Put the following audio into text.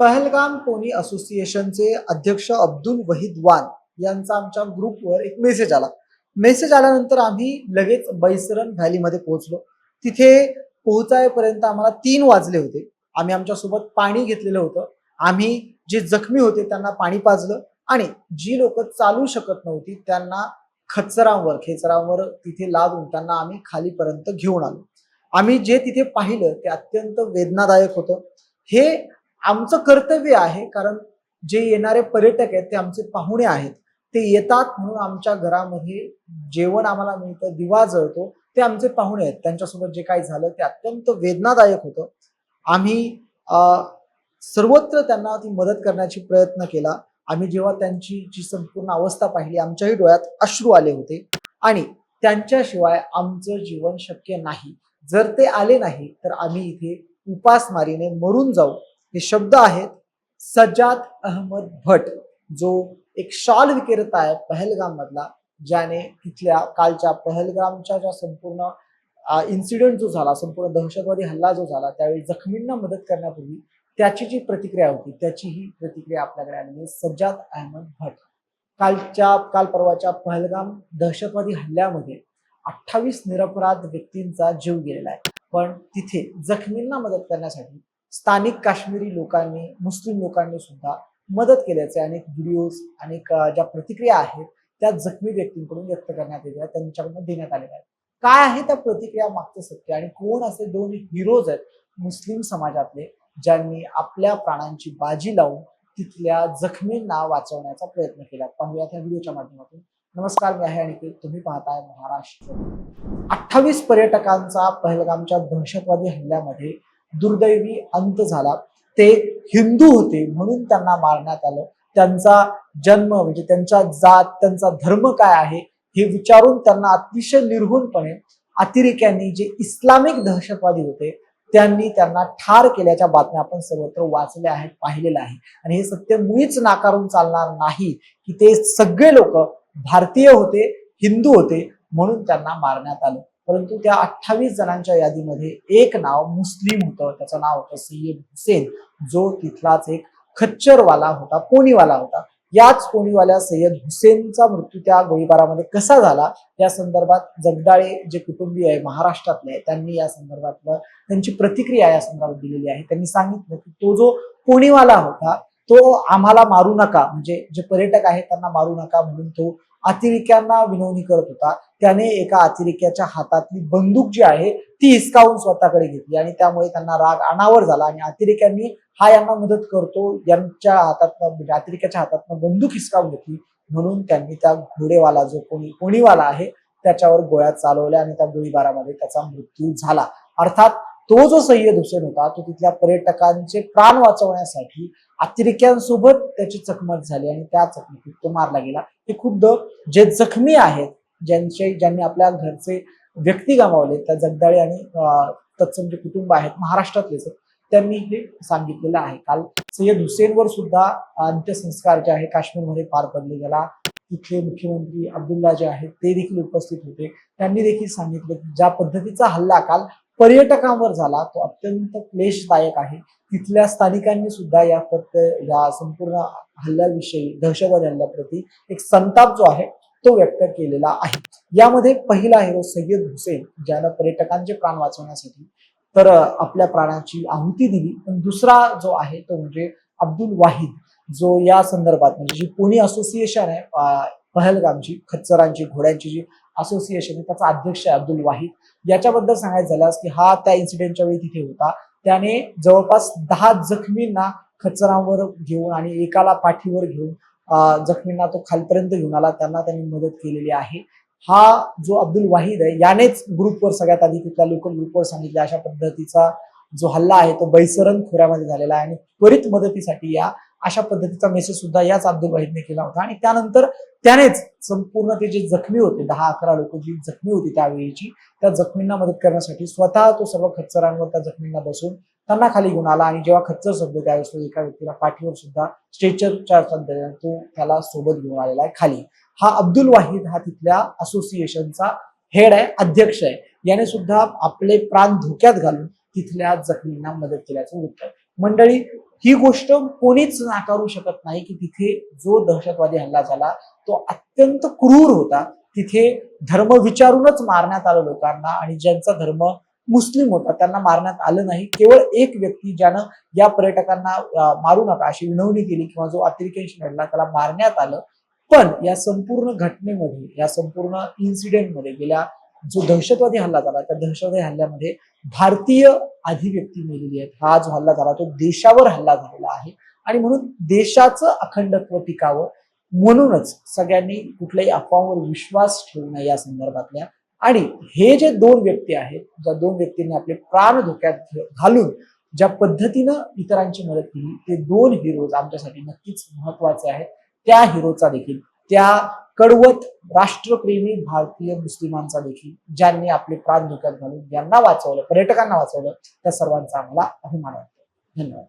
Pahalgam pony असोसिएशनचे अध्यक्ष अब्दुल वहीद वान यांचा आमच्या ग्रुपवर एक मेसेज आला. मेसेज आल्यानंतर आम्ही लगेच बैसरन व्हॅलीमध्ये पोहोचलो. तिथे पोहोचायपर्यंत आम्हाला तीन वाजले होते. आम्ही आमच्यासोबत पाणी घेतलेलं होतं. आम्ही जे जखमी होते त्यांना पाणी पाजलं आणि जी लोक चालू शकत नव्हती त्यांना खच्चरांवर खेचरांवर तिथे लावून त्यांना आम्ही खालीपर्यंत घेऊन आलो. आम्ही जे तिथे पाहिलं ते अत्यंत वेदनादायक होतं. हे आमचं कर्तव्य आहे कारण जे येणारे पर्यटक आहेत ते आमचे पाहुणे आहेत ते येतात म्हणून आमच्या घरामध्ये जेवण आम्हाला मिळतं दिवा जळतो ते आमचे पाहुणे आहेत. त्यांच्यासोबत जे काही झालं ते अत्यंत वेदनादायक होतं. आम्ही सर्वत्र त्यांना ती मदत करण्याची प्रयत्न केला. आम्ही जेव्हा त्यांची जी संपूर्ण अवस्था पाहिली आमच्याही डोळ्यात अश्रू आले होते. आणि त्यांच्याशिवाय आमचं जीवन शक्य नाही. जर ते आले नाही तर आम्ही इथे उपासमारीने मरून जाऊ. हे शब्द आहेत सज्जाद अहमद भट जो एक शॉल विक्रेता आहे पहलगाम मधला ज्याने तिथल्या कालच्या पहलगामच्या ज्या संपूर्ण इन्सिडेंट जो झाला संपूर्ण दहशतवादी हल्ला जो झाला त्यावेळी जखमींना मदत करण्यापूर्वी त्याची जी प्रतिक्रिया होती त्याची ही प्रतिक्रिया आपल्याकडे आलेली सज्जाद अहमद भट कालच्या काल परवाच्या पहलगाम दहशतवादी हल्ल्यामध्ये अठ्ठावीस निरपराध व्यक्तींचा जीव गेलेला आहे. पण तिथे जखमींना मदत करण्यासाठी स्थानिक काश्मीरी लोकांनी मुस्लिम लोकांनी सुद्धा मदत केल्याचे अनेक व्हिडिओज अनेक ज्या प्रतिक्रिया आहेत त्या जखमी व्यक्तींकडून व्यक्त करण्यात येत्या त्यांच्याकडून देण्यात आलेल्या आहेत. काय आहे त्या प्रतिक्रिया मागचं सत्य? आणि कोण असे दोन हिरोज आहेत मुस्लिम समाजातले ज्यांनी आपल्या प्राणांची बाजी लावून तिथल्या जखमींना वाचवण्याचा प्रयत्न केला? पाहूया त्या व्हिडिओच्या माध्यमातून. नमस्कार मी आहे आणि तुम्ही पाहताय महाराष्ट्र. अठ्ठावीस पर्यटकांचा पहलगामच्या दहशतवादी हल्ल्यामध्ये दुर्दैवी अंत झाला. ते हिंदू होते म्हणून त्यांना मारण्यात आलं. त्यांचा जन्म म्हणजे त्यांचा जात त्यांचा धर्म काय आहे हे विचारून त्यांना अतिशय निर्घुणपणे अतिरेक्यांनी जे इस्लामिक दहशतवादी होते त्यांनी त्यांना ठार केल्याच्या बातम्या आपण सर्वत्र वाचल्या आहेत पाहिलेल्या आहे आणि हे सत्य मुळीच नाकारून चालणार नाही की ते सगळे लोक भारतीय होते हिंदू होते म्हणून त्यांना मारण्यात आलं. परंतु त्या अठ्ठावीस जणांच्या यादीमध्ये एक नाव मुस्लिम होतं. त्याचं नाव होतं सय्यद हुसेन जो तिथलाच एक खच्चरवाला होता कोणीवाला होता. याच कोणीवाल्या सय्यद हुसेनचा मृत्यू त्या गोळीबारामध्ये कसा झाला? या संदर्भात जगदाळे जे कुटुंबीय आहे महाराष्ट्रातले त्यांनी या संदर्भातलं त्यांची प्रतिक्रिया या संदर्भात दिलेली आहे. त्यांनी सांगितलं की तो जो कोणीवाला होता तो आम्हाला मारू नका. म्हणजे जे पर्यटक आहेत त्यांना मारू नका म्हणून तो अतिरेक्यांना विनवणी करत होता. त्याने एका अतिरेक्याच्या हातातली बंदूक जी आहे ती हिसकावून स्वतःकडे घेतली आणि त्यामुळे त्यांना राग अनावर झाला आणि अतिरेक्यांनी हा यांना मदत करतो यांच्या हातातनं म्हणजे अतिरेक्याच्या हातातनं बंदूक हिसकावून घेतली म्हणून त्यांनी त्या घोडेवाला जो कोणी कोणीवाला आहे त्याच्यावर गोळ्या चालवल्या आणि त्या गोळीबारामध्ये त्याचा मृत्यू झाला. अर्थात तो जो सय्यद हुसेन होता तो तिथल्या पर्यटकांचे प्राण वाचवण्यासाठी अतिरेक्यांसोबत त्याची चकमक झाली आणि त्या चकमकीत तो मारला गेला. हे खुद्द जे जखमी आहेत ज्यांचे ज्यांनी आपल्या घरचे व्यक्ती गमावले त्या जगदाळे आणि तत्सम जे कुटुंब आहेत महाराष्ट्रातलेच त्यांनी हे सांगितलेलं आहे. काल सय्यद हुसेनवर सुद्धा अंत्यसंस्कार जे आहे काश्मीरमध्ये पार पडले गेला. तिथले मुख्यमंत्री अब्दुल्ला जे आहेत ते देखील उपस्थित होते. त्यांनी देखील सांगितलं की ज्या पद्धतीचा हल्ला काल पर्यटकांवर झाला तो अत्यंत क्लेशदायक आहे. तिथल्या स्थानिकांनी सुद्धा या प्रत्य या संपूर्ण हल्ल्याविषयी दहशतवादी हल्ल्याप्रती एक संताप जो आहे तो व्यक्त केलेला आहे. यामध्ये पहिला हिरो सय्यद हुसेन ज्यानं पर्यटकांचे प्राण वाचवण्यासाठी तर आपल्या प्राणाची आहुती दिली. पण दुसरा जो आहे तो म्हणजे अब्दुल वाहिद जो या संदर्भात म्हणजे जी पुणे असोसिएशन आहे पहलगामची खच्चरांची घोड्यांची जी असोसिएशन आहे त्याचा अध्यक्ष आहे अब्दुल वाहिद. याच्याबद्दल सांगायचं झाल्यास की हा त्या इन्सिडेंटच्या वेळी तिथे होता. त्याने जवळपास दहा जखमींना खचरांवर घेऊन आणि एकाला पाठीवर घेऊन जखमींना तो खालपर्यंत घेऊन आला. त्यांना त्यांनी मदत केलेली आहे. हा जो अब्दुल वाहिद आहे यानेच ग्रुपवर सगळ्यात आधी तिथल्या लोकल ग्रुपवर सांगितले अशा पद्धतीचा जो हल्ला आहे तो बैसरन खोऱ्यामध्ये झालेला आहे आणि त्वरित मदतीसाठी या अशा पद्धतीचा मेसेज सुद्धा याच अब्दुल वाहिदने केला होता. आणि त्यानंतर त्यानेच संपूर्ण ते जे जखमी होते दहा अकरा लोक जी जखमी होती त्यावेळीची त्या जखमींना मदत करण्यासाठी स्वतः तो सर्व खच्चरांवर त्या जखमींना बसून त्यांना खाली घेऊन आला. आणि जेव्हा खच्चर संपले त्यावेळेस तो एका व्यक्तीला पाठीवर सुद्धा स्ट्रेचरच्या तो त्याला सोबत घेऊन आलेला आहे खाली. हा अब्दुल वाहिद हा तिथल्या असोसिएशनचा हेड आहे अध्यक्ष आहे. याने सुद्धा आपले प्राण धोक्यात घालून तिथल्या जखमींना मदत केल्याचं वृत्त आहे. मंडळी ही गोष्ट कोणीच नाकारू शकत नाही की तिथे जो दहशतवादी हल्ला झाला तो अत्यंत क्रूर होता. तिथे धर्म विचारूनच मारण्यात आलं लोकांना आणि ज्यांचा धर्म मुस्लिम होता त्यांना मारण्यात आलं नाही. केवळ एक व्यक्ती ज्यानं या पर्यटकांना मारू नका अशी विनवणी केली किंवा जो अतिरेक्यांशी घडला त्याला मारण्यात आलं. पण या संपूर्ण घटनेमध्ये या संपूर्ण इन्सिडेंटमध्ये गेल्या जो दहशतवादी हल्ला झाला त्या दहशतवादी हल्ल्यामध्ये भारतीय अधिव्यक्ती मेलेली आहेत. हा जो हल्ला झाला तो देशावर हल्ला झालेला आहे. आणि म्हणून देशाचं अखंडत्व टिकावं म्हणूनच सगळ्यांनी कुठल्याही अफवांवर विश्वास ठेवू नये या संदर्भातल्या. आणि हे जे दोन व्यक्ती आहेत ज्या दोन व्यक्तींनी आपले प्राण धोक्यात घालून ज्या पद्धतीनं इतरांची मदत केली ते दोन हिरोज आमच्यासाठी नक्कीच महत्त्वाचे आहेत. त्या हिरोचा देखील त्या कडवत राष्ट्रप्रेमी भारतीय मुस्लिमांचा देखील ज्यांनी आपले प्राण धोक्यात घालून ज्यांना वाचवलं पर्यटकांना वाचवलं त्या सर्वांचा आम्हाला अभिमान वाटतो. धन्यवाद.